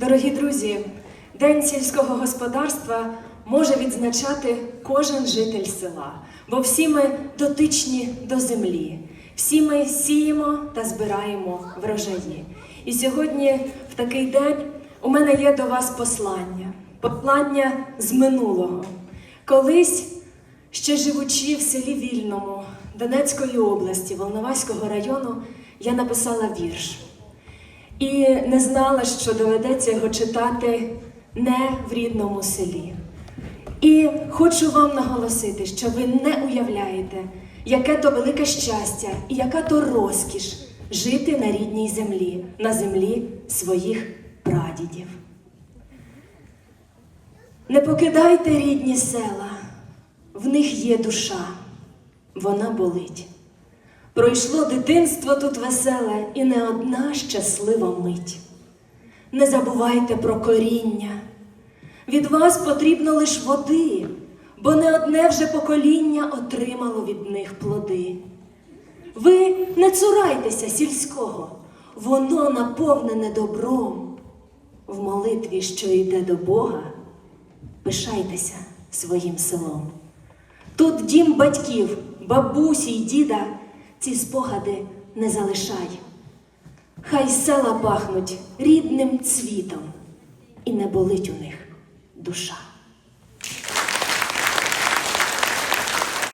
Дорогі друзі, День сільського господарства може відзначати кожен житель села, бо всі ми дотичні до землі, всі ми сіємо та збираємо врожаї. І сьогодні, в такий день, у мене є до вас послання, послання з минулого. Колись, ще живучи в селі Вільному Донецької області, Волноваського району, я написала вірш. І не знала, що доведеться його читати не в рідному селі. І хочу вам наголосити, що ви не уявляєте, яке то велике щастя і яка то розкіш жити на рідній землі, на землі своїх прадідів. Не покидайте рідні села, в них є душа, вона болить. Пройшло дитинство тут веселе і не одна щаслива мить. Не забувайте про коріння. Від вас потрібно лиш води, бо не одне вже покоління отримало від них плоди. Ви не цурайтеся сільського, воно наповнене добром. В молитві, що йде до Бога, пишайтеся своїм селом. Тут дім батьків, бабусі й діда, ці спогади не залишай. Хай села пахнуть рідним цвітом, і не болить у них душа.